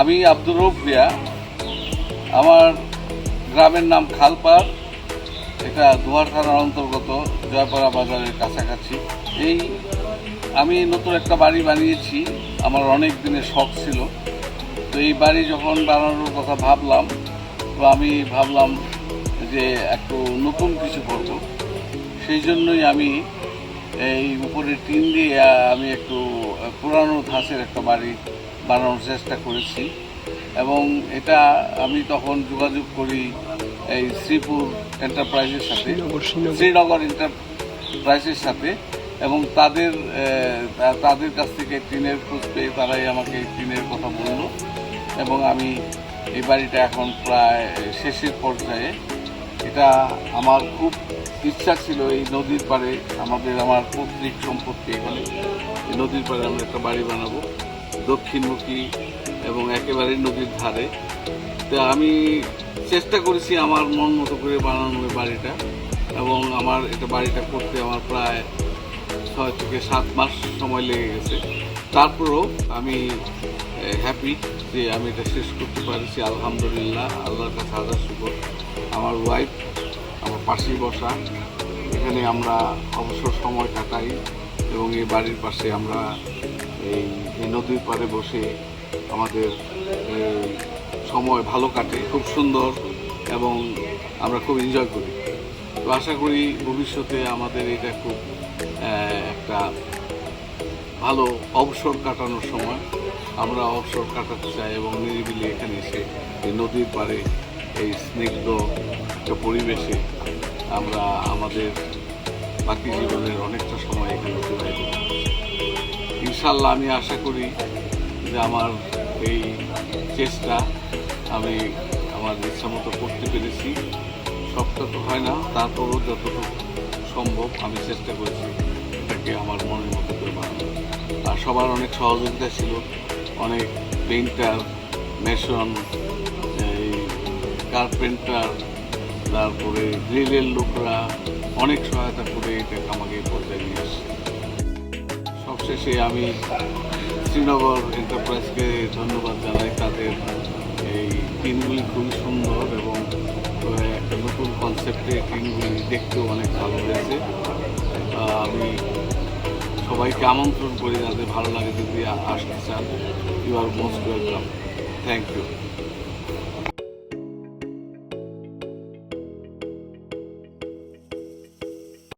আব্দুর রৌফ মিয়া আমার গ্রামের নাম খালপাড়। এটা দুয়ার থানার অন্তর্গত জয়পাড়া বাজারের কাছাকাছি। এই আমি নতুন একটা বাড়ি বানিয়েছি। আমার অনেক দিনের শখ ছিল। তো এই বাড়ি যখন বানানোর কথা ভাবলাম, তো আমি ভাবলাম যে একটু নতুন কিছু করব। সেই জন্যই আমি এই উপরে টিন দিয়ে আমি একটু পুরানো ধাঁচের একটা বাড়ি বানানোর চেষ্টা করেছি। এবং এটা আমি তখন যোগাযোগ করি এই শ্রীপুর এন্টারপ্রাইজের সাথে শ্রীনগর এন্টারপ্রাইজের সাথে। এবং তাদের তাদের কাছ থেকে টিনের খোঁজ পেয়ে তারাই আমাকে টিনের কথা বলল। এবং আমি এই বাড়িটা এখন প্রায় শেষের পর্যায়ে। এটা আমার খুব ইচ্ছা ছিল এই নদীর পাড়ে আমাদের আমার পৈতৃক সম্পত্তি এখানে। এই নদীর পাড়ে আমরা একটা বাড়ি বানাবো। দক্ষিণমুখী এবং একেবারে নদীর ধারে। তো আমি চেষ্টা করেছি আমার মন মতো করে বানানো এই বাড়িটা এবং আমার এটা বাড়িটা করতে আমার প্রায় ছয় থেকে সাত মাস সময় লেগে গেছে। তারপরও আমি হ্যাপি যে আমি এটা শেষ করতে পারছি, আলহামদুলিল্লাহ, আল্লাহর কাছে হাজার শুকর। আমার ওয়াইফ আমার পাশেই বসা। এখানে আমরা অবসর সময় কাটাই এবং এই বাড়ির পাশে আমরা এই নদীর পাড়ে বসে আমাদের সময় ভালো কাটে, খুব সুন্দর এবং আমরা খুব এনজয় করি তো আশা করি ভবিষ্যতে আমাদের এটা খুব একটা ভালো অবসর কাটানোর সময় আমরা অবসর কাটাতে চাই এবং নিরিবিলি এখানে এসে এই নদীর পাড়ে এই স্নিগ্ধ একটা পরিবেশে আমরা আমাদের বাকি জীবনের অনেকটা সময় এখানে অতিবাহিত। ইনশাল্লাহ আমি আশা করি যে আমার এই চেষ্টা আমি আমার ইচ্ছা মতো করতে পেরেছি। সবটা তো হয় না, তারপরও যতটুকু সম্ভব আমি চেষ্টা করেছি এটাকে আমার মনের মতো করে বানানো আর সবার অনেক সহযোগিতা ছিল, অনেক পেন্টার মেশন এই কার্পেন্টার তারপরে গ্রিলের লোকরা অনেক সহায়তা করে এটাকে আমাকে পর্যায়ে নিয়ে আসছে। সবশেষে আমি শ্রীনগর এন্টারপ্রাইজকে ধন্যবাদ জানাই। তাদের এই টিমগুলি খুবই সুন্দর এবং একটা নতুন কনসেপ্টে টিমগুলি দেখতেও অনেক ভালো হয়েছে। আমি সবাইকে আমন্ত্রণ করি যাদের ভালো লাগে যদি আসতে চান। You are most welcome thank you